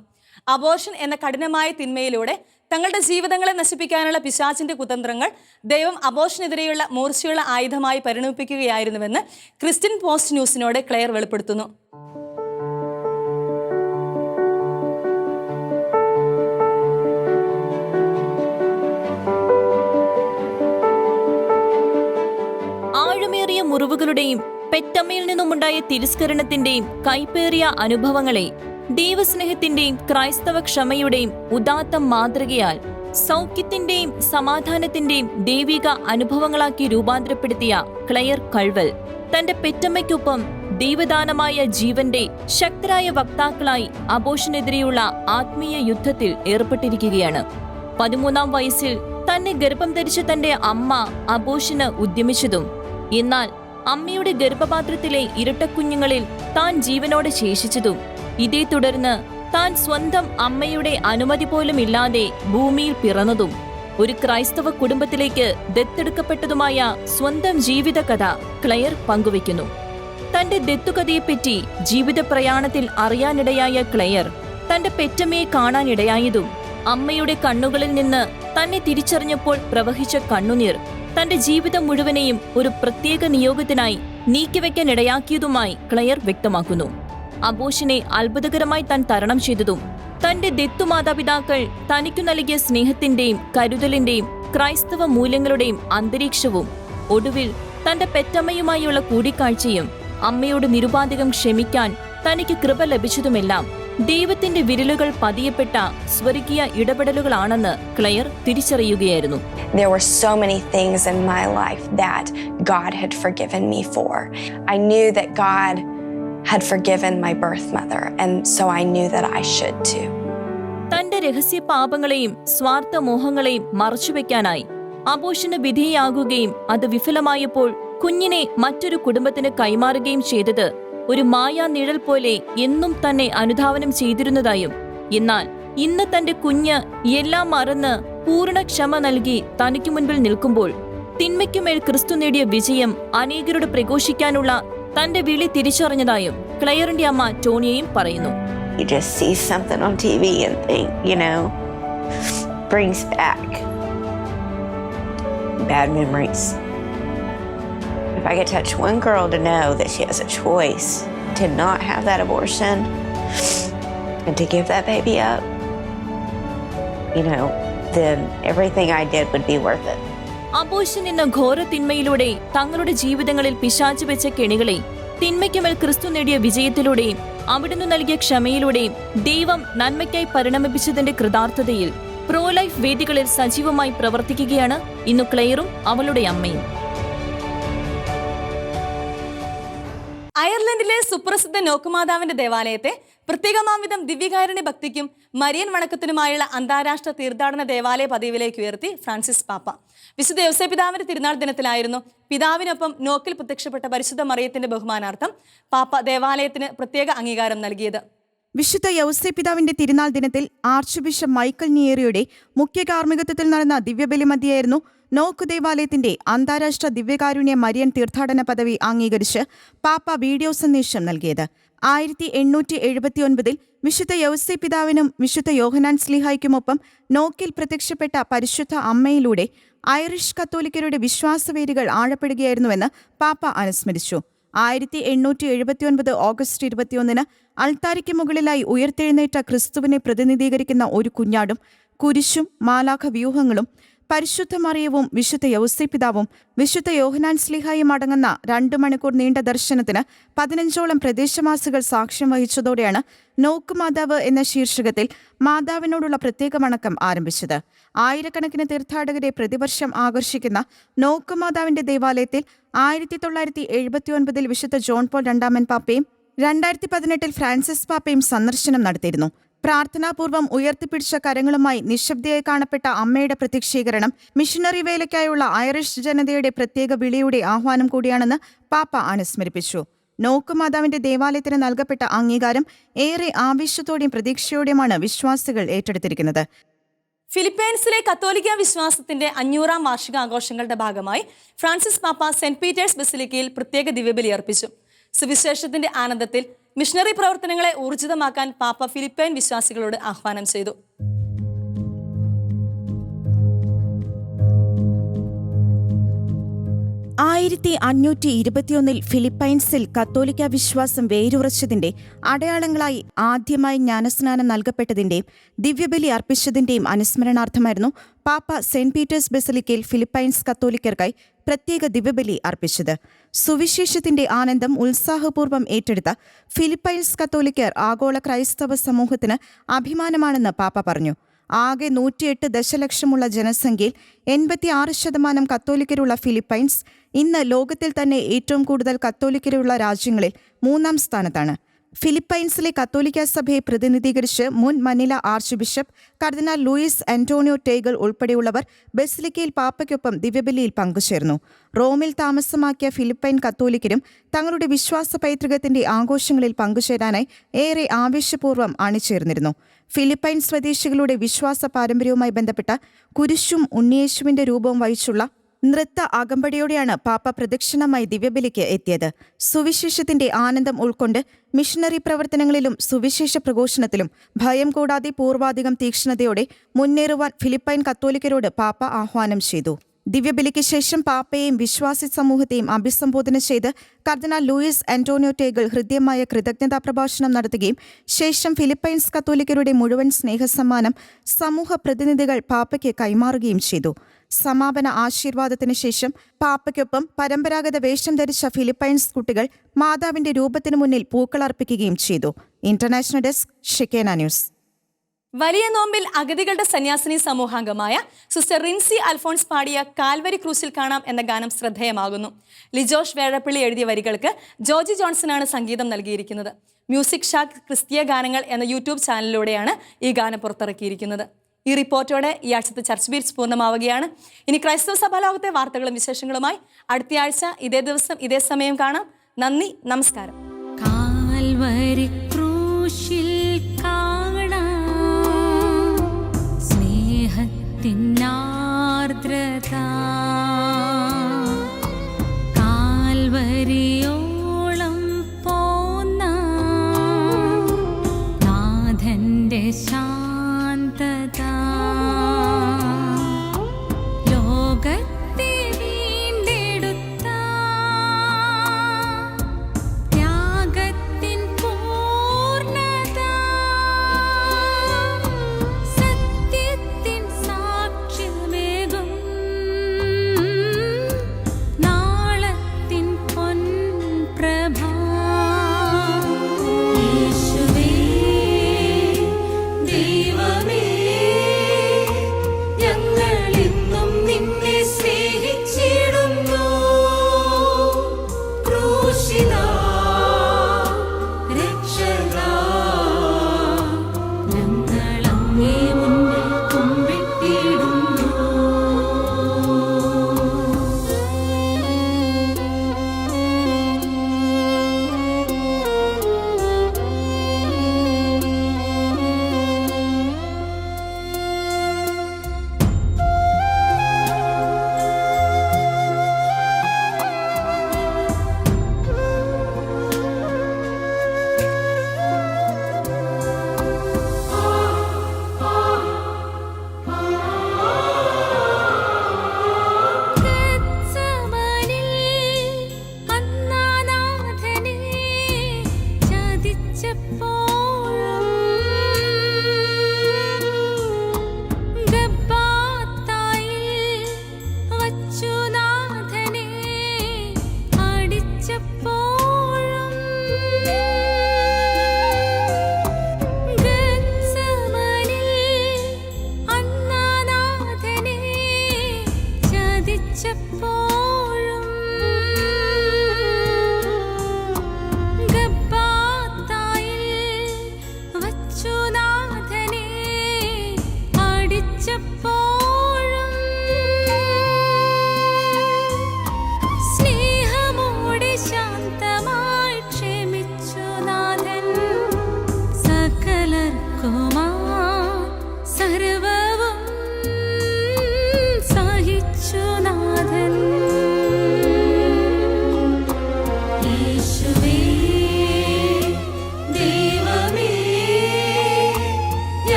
S1: അബോഷൻ എന്ന കഠിനമായ തിന്മയിലൂടെ തങ്ങളുടെ ജീവിതങ്ങളെ നശിപ്പിക്കാനുള്ള പിശാചിന്റെ കുതന്ത്രങ്ങൾ ദൈവം അബോഷനെതിരെയുള്ള മൂർച്ചയുള്ള ആയുധമായി പരിണമിപ്പിക്കുകയായിരുന്നുവെന്ന് ക്രിസ്ത്യൻ പോസ്റ്റ് ന്യൂസിനോട് ക്ലെയർ വെളിപ്പെടുത്തുന്നു.
S4: ആഴമേറിയ പെറ്റമ്മയിൽ നിന്നുമുണ്ടായ തിരസ്കരണത്തിന്റെയും കൈപ്പേറിയ അനുഭവങ്ങളെ ദൈവസ്നേഹത്തിന്റെയും ക്രൈസ്തവ ക്ഷമയുടെയും ഉദാത്ത മാതൃകയാൽ സൗഖ്യത്തിന്റെയും സമാധാനത്തിന്റെയും ദൈവിക അനുഭവങ്ങളാക്കി രൂപാന്തരപ്പെടുത്തിയ ക്ലെയർ കൾവൽ. തന്റെ പെറ്റമ്മയ്ക്കൊപ്പം ദൈവദാനമായ ജീവന്റെ ശക്തരായ വക്താക്കളായി അബോഷനെതിരെയുള്ള ആത്മീയ യുദ്ധത്തിൽ ഏർപ്പെട്ടിരിക്കുകയാണ്. പതിമൂന്നാം വയസ്സിൽ തന്നെ ഗർഭം ധരിച്ച തന്റെ അമ്മ അബോഷന് ഉദ്യമിച്ചതും എന്നാൽ അമ്മയുടെ ഗർഭപാത്രത്തിലെ ഇരട്ടക്കുഞ്ഞുങ്ങളിൽ താൻ ജീവനോടെ ശേഷിച്ചതും ഇതേ തുടർന്ന് താൻ സ്വന്തം അമ്മയുടെ അനുമതി പോലും ഇല്ലാതെ ഭൂമിയിൽ പിറന്നതും ഒരു ക്രൈസ്തവ കുടുംബത്തിലേക്ക് ദത്തെടുക്കപ്പെട്ടതുമായ സ്വന്തം ജീവിതകഥ ക്ലെയർ പങ്കുവയ്ക്കുന്നു. തന്റെ ദത്തുകഥയെപ്പറ്റി ജീവിത പ്രയാണത്തിൽ അറിയാനിടയായ ക്ലെയർ തന്റെ പെറ്റമ്മയെ കാണാനിടയായതും അമ്മയുടെ കണ്ണുകളിൽ നിന്ന് തന്നെ തിരിച്ചറിഞ്ഞപ്പോൾ പ്രവഹിച്ച കണ്ണുനീർ തന്റെ ജീവിതം മുഴുവനെയും ഒരു പ്രത്യേക നിയോഗത്തിനായി നീക്കിവെക്കാനിടയാക്കിയതുമായി ക്ലെയർ വ്യക്തമാക്കുന്നു. അബോഷിനെ അത്ഭുതകരമായി താൻ തരണം ചെയ്തതും തന്റെ ദത്തുമാതാപിതാക്കൾ തനിക്കു നൽകിയ സ്നേഹത്തിന്റെയും കരുതലിന്റെയും ക്രൈസ്തവ മൂല്യങ്ങളുടെയും അന്തരീക്ഷവും ഒടുവിൽ തന്റെ പെറ്റമ്മയുമായുള്ള കൂടിക്കാഴ്ചയും അമ്മയോട് നിരുപാധികം ക്ഷമിക്കാൻ തനിക്ക് കൃപ ലഭിച്ചതുമെല്ലാം ദൈവത്തിന്റെ വിരലുകൾ പതിയപ്പെട്ട സ്വർഗീയ ഇടപെടലുകളാണെന്ന് ക്ലെയർ തിരിച്ചറിയുകയായിരുന്നു
S11: There were so many things in my life that God had forgiven me for. I knew that God had forgiven my birth mother, and so I knew that I should too.
S4: തന്റെ രഹസ്യ പാപങ്ങളെയും സ്വാർത്ഥ മോഹങ്ങളെയും മറച്ചുവെക്കാനായി അബോഷന് വിധേയാകുകയും അത് വിഫലമായപ്പോൾ കുഞ്ഞിനെ മറ്റൊരു കുടുംബത്തിന് കൈമാറുകയും ചെയ്തത് ഒരു മായാ നിഴൽ പോലെ എന്നും തന്നെ അനുധാവനം ചെയ്തിരുന്നതായും എന്നാൽ ഇന്ന് തന്റെ കുഞ്ഞ് എല്ലാം മറന്ന് പൂർണ ക്ഷമ നൽകി തനിക്കു മുൻപിൽ നിൽക്കുമ്പോൾ തിന്മയ്ക്കുമേൽ ക്രിസ്തു നേടിയ വിജയം അനേകരോട് പ്രഘോഷിക്കാനുള്ള തന്റെ വിളി തിരിച്ചറിഞ്ഞതായും ക്ലെയറിന്റെ അമ്മ ടോണിയയും പറയുന്നു
S11: just see something on TV and think, you know, brings back bad memories. If I could touch one girl to know that she has a choice to not have that abortion and to give that baby up, you know, then everything I did would be worth it.
S4: Abortion എന്ന ഘോര തിന്മയിലൂടെ തങ്ങളുടെ ജീവിതങ്ങളിൽ പിശാച്ചു വെച്ച കെണികളെ തിന്മയ്ക്കുമേൽ ക്രിസ്തു നേടിയ വിജയത്തിലൂടെയും അവിടുന്ന് നൽകിയ ക്ഷമയിലൂടെയും ദൈവം നന്മയ്ക്കായി പരിണമിപ്പിച്ചതിന്റെ കൃതാർത്ഥതയിൽ പ്രോ ലൈഫ് വേദികളിൽ സജീവമായി പ്രവർത്തിക്കുകയാണ് ഇന്ന് ക്ലെയറും അവളുടെ അമ്മയും
S1: അയർലൻഡിലെ സുപ്രസിദ്ധ നോക്കുമാതാവിന്റെ ദേവാലയത്തെ പ്രത്യേകമാംവിധം ദിവ്യകാരുണ്യ ഭക്തിക്കും മരിയൻ വണക്കത്തിനുമായുള്ള അന്താരാഷ്ട്ര തീർത്ഥാടന ദേവാലയ പദവിയിലേക്ക് ഉയർത്തി ഫ്രാൻസിസ് പാപ്പ. വിശുദ്ധ യോസെ പിതാവിന്റെ തിരുനാൾ ദിനത്തിലായിരുന്നു പിതാവിനൊപ്പം നോക്കിൽ പ്രത്യക്ഷപ്പെട്ട പരിശുദ്ധ മറിയത്തിന്റെ ബഹുമാനാർത്ഥം പാപ്പ ദേവാലയത്തിന് പ്രത്യേക അംഗീകാരം നൽകിയത്.
S12: വിശുദ്ധ യൗസേ പിതാവിന്റെ തിരുനാൾ ദിനത്തിൽ ആർച്ച് ബിഷപ്പ് മൈക്കൽ നിയേറിയുടെ മുഖ്യ കാർമ്മികത്വത്തിൽ നടന്ന ദിവ്യബലി മധ്യയായിരുന്നു നോക്ക് ദേവാലയത്തിന്റെ അന്താരാഷ്ട്ര ദിവ്യകാരുണ്യ മരിയൻ തീർത്ഥാടന പദവി അംഗീകരിച്ച് പാപ്പ വീഡിയോ സന്ദേശം നൽകിയത്. ആയിരത്തി എണ്ണൂറ്റി എഴുപത്തിയൊൻപതിൽ വിശുദ്ധ യൗസി പിതാവിനും വിശുദ്ധ യോഹനാൻ സ്ലിഹായ്ക്കുമൊപ്പം നോക്കിൽ പ്രത്യക്ഷപ്പെട്ട പരിശുദ്ധ അമ്മയിലൂടെ ഐറിഷ് കത്തോലിക്കരുടെ വിശ്വാസവേരുകൾ ആഴപ്പെടുകയായിരുന്നുവെന്ന് പാപ്പ അനുസ്മരിച്ചു. ആയിരത്തി എണ്ണൂറ്റി എഴുപത്തിയൊൻപത് ഓഗസ്റ്റ് ഇരുപത്തിയൊന്നിന് അൾത്താരയ്ക്ക് മുകളിലായി ഉയർത്തെഴുന്നേറ്റ ക്രിസ്തുവിനെ പ്രതിനിധീകരിക്കുന്ന ഒരു കുഞ്ഞാടും കുരിശും മാലാഖ വ്യൂഹങ്ങളും പരിശുദ്ധ മറിയവും വിശുദ്ധ യൗസേപിതാവും വിശുദ്ധ യോഹനാൻ സ്ലിഹായും അടങ്ങുന്ന രണ്ടു മണിക്കൂർ നീണ്ട ദർശനത്തിന് പതിനഞ്ചോളം പ്രദേശവാസികൾ സാക്ഷ്യം വഹിച്ചതോടെയാണ് നോക്ക് മാതാവ് എന്ന ശീർഷകത്തിൽ മാതാവിനോടുള്ള പ്രത്യേക വണക്കം ആരംഭിച്ചത്. ആയിരക്കണക്കിന് തീർത്ഥാടകരെ പ്രതിവർഷം ആകർഷിക്കുന്ന നോക്ക് മാതാവിന്റെ ദേവാലയത്തിൽ ആയിരത്തി തൊള്ളായിരത്തി എഴുപത്തിയൊൻപതിൽ വിശുദ്ധ ജോൺ പോൾ രണ്ടാമൻ പാപ്പയും രണ്ടായിരത്തി പതിനെട്ടിൽ ഫ്രാൻസിസ് പാപ്പയും സന്ദർശനം നടത്തിയിരുന്നു. പ്രാർത്ഥനാപൂർവം ഉയർത്തിപ്പിടിച്ച കരങ്ങളുമായി നിശബ്ദയായി കാണപ്പെട്ട അമ്മയുടെ പ്രത്യക്ഷീകരണം മിഷനറി വേലയ്ക്കായുള്ള ഐറിഷ് ജനതയുടെ പ്രത്യേക വിളിയുടെ ആഹ്വാനം കൂടിയാണെന്ന് പാപ്പ അനുസ്മരിപ്പിച്ചു. നോക്ക് മാതാവിന്റെ ദേവാലയത്തിന് നൽകപ്പെട്ട അംഗീകാരം ഏറെ ആവേശത്തോടെയും പ്രതീക്ഷയോടെയുമാണ് വിശ്വാസികൾ ഏറ്റെടുത്തിരിക്കുന്നത്.
S1: ഫിലിപ്പൈൻസിലെ കത്തോലിക്ക വിശ്വാസത്തിന്റെ അഞ്ഞൂറാം വാർഷികാഘോഷങ്ങളുടെ ഭാഗമായി ഫ്രാൻസിസ് പാപ്പ സെന്റ് പീറ്റേഴ്സ് ബസിലിക്കയിൽ പ്രത്യേക ദിവ്യബലി അർപ്പിച്ചു. സുവിശേഷത്തിന്റെ ആനന്ദത്തിൽ മിഷണറി പ്രവർത്തനങ്ങളെ ഊർജിതമാക്കാൻ പാപ്പ ഫിലിപ്പൈൻ വിശ്വാസികളോട് ആഹ്വാനം ചെയ്തു.
S12: ആയിരത്തി അഞ്ഞൂറ്റി ഇരുപത്തിയൊന്നിൽ ഫിലിപ്പൈൻസിൽ കത്തോലിക്ക വിശ്വാസം വേരുറച്ചതിന്റെ അടയാളങ്ങളായി ആദ്യമായി ജ്ഞാനസ്നാനം നൽകപ്പെട്ടതിന്റെയും ദിവ്യബലി അർപ്പിച്ചതിന്റെയും അനുസ്മരണാർത്ഥമായിരുന്നു പാപ്പ സെന്റ് പീറ്റേഴ്സ് ബെസലിക്കയിൽ ഫിലിപ്പൈൻസ് കത്തോലിക്കർക്കായി പ്രത്യേക ദിവ്യബലി അർപ്പിച്ചത്. സുവിശേഷത്തിന്റെ ആനന്ദം ഉത്സാഹപൂർവം ഏറ്റെടുത്ത ഫിലിപ്പൈൻസ് കത്തോലിക്കർ ആഗോള ക്രൈസ്തവ സമൂഹത്തിന് അഭിമാനമാണെന്ന് പാപ്പ പറഞ്ഞു. ആകെ നൂറ്റിയെട്ട് ദശലക്ഷമുള്ള ജനസംഖ്യയിൽ എൺപത്തിയാറ് ശതമാനം കത്തോലിക്കരുള്ള ഫിലിപ്പൈൻസ് ഇന്ന് ലോകത്തിൽ തന്നെ ഏറ്റവും കൂടുതൽ കത്തോലിക്കരുള്ള രാജ്യങ്ങളിൽ മൂന്നാം സ്ഥാനത്താണ്. ഫിലിപ്പൈൻസിലെ കത്തോലിക്ക സഭയെ പ്രതിനിധീകരിച്ച് മുൻ മനില ആർച്ച് ബിഷപ്പ് കർദിനാൾ ലൂയിസ് ആന്റോണിയോ ടേഗൽ ഉൾപ്പെടെയുള്ളവർ ബസിലിക്കയിൽ പാപ്പയ്ക്കൊപ്പം ദിവ്യബലിയിൽ പങ്കുചേർന്നു. റോമിൽ താമസമാക്കിയ ഫിലിപ്പൈൻ കത്തോലിക്കരും തങ്ങളുടെ വിശ്വാസ പൈതൃകത്തിന്റെ ആഘോഷങ്ങളിൽ പങ്കുചേരാനായി ഏറെ ആവേശപൂർവം അണിചേർന്നിരുന്നു. ഫിലിപ്പൈൻ സ്വദേശികളുടെ വിശ്വാസ പാരമ്പര്യവുമായി ബന്ധപ്പെട്ട കുരിശും ഉണ്ണിയേശുവിന്റെ രൂപവും വഹിച്ചുള്ള നൃത്ത അകമ്പടിയോടെയാണ് പാപ്പ പ്രദക്ഷിണമായി ദിവ്യബലിക്ക് എത്തിയത്. സുവിശേഷത്തിന്റെ ആനന്ദം ഉൾക്കൊണ്ട് മിഷണറി പ്രവർത്തനങ്ങളിലും സുവിശേഷ പ്രഘോഷണത്തിലും ഭയം കൂടാതെ പൂർവാധികം തീക്ഷ്ണതയോടെ മുന്നേറുവാൻ ഫിലിപ്പൈൻ കത്തോലിക്കരോട് പാപ്പ ആഹ്വാനം ചെയ്തു. ദിവ്യബലിക്ക് ശേഷം പാപ്പയെയും വിശ്വാസി സമൂഹത്തെയും അഭിസംബോധന ചെയ്ത് കർദിനാൾ ലൂയിസ് ആന്റോണിയോ ടേഗിൾ ഹൃദ്യമായ കൃതജ്ഞതാ പ്രഭാഷണം നടത്തുകയും ശേഷം ഫിലിപ്പൈൻസ് കത്തോലിക്കരുടെ മുഴുവൻ സ്നേഹസമ്മാനം സമൂഹ പ്രതിനിധികൾ പാപ്പയ്ക്ക് കൈമാറുകയും ചെയ്തു. സമാപന ആശീർവാദത്തിന് ശേഷം പാപ്പയ്ക്കൊപ്പം പരമ്പരാഗത വേഷം ധരിച്ച ഫിലിപ്പൈൻസ് കുട്ടികൾ മാതാവിന്റെ രൂപത്തിനു മുന്നിൽ പൂക്കളർപ്പിക്കുകയും ചെയ്തു. International desk Shekinah news.
S1: വലിയ നോമ്പിൽ അഗതികളുടെ സന്യാസിനി സമൂഹാംഗമായ സിസ്റ്റർ റിൻസി അൽഫോൺസ് പാടിയ കാൽവരി ക്രൂസിൽ കാണാം എന്ന ഗാനം ശ്രദ്ധേയമാകുന്നു. ലിജോഷ് വേഴപ്പള്ളി എഴുതിയ വരികൾക്ക് ജോർജി ജോൺസണാണ് സംഗീതം നൽകിയിരിക്കുന്നത്. മ്യൂസിക് ഷാക്ക് ക്രിസ്തീയ ഗാനങ്ങൾ എന്ന യൂട്യൂബ് ചാനലിലൂടെയാണ് ഈ ഗാനം പുറത്തിറക്കിയിരിക്കുന്നത്. ഈ റിപ്പോർട്ടോടെ ഈ ആഴ്ചത്തെ ചർച്ച് ബീറ്റ്സ് പൂർണമാവുകയാണ്. ഇനി ക്രൈസ്തവ സഭാലോകത്തെ വാർത്തകളും വിശേഷങ്ങളുമായി അടുത്തയാഴ്ച ഇതേ ദിവസം ഇതേ സമയം കാണാം. നന്ദി നമസ്കാരം.
S13: കാൽവരി ക്രൂശിൽ കാണാം സ്നേഹത്തിനാ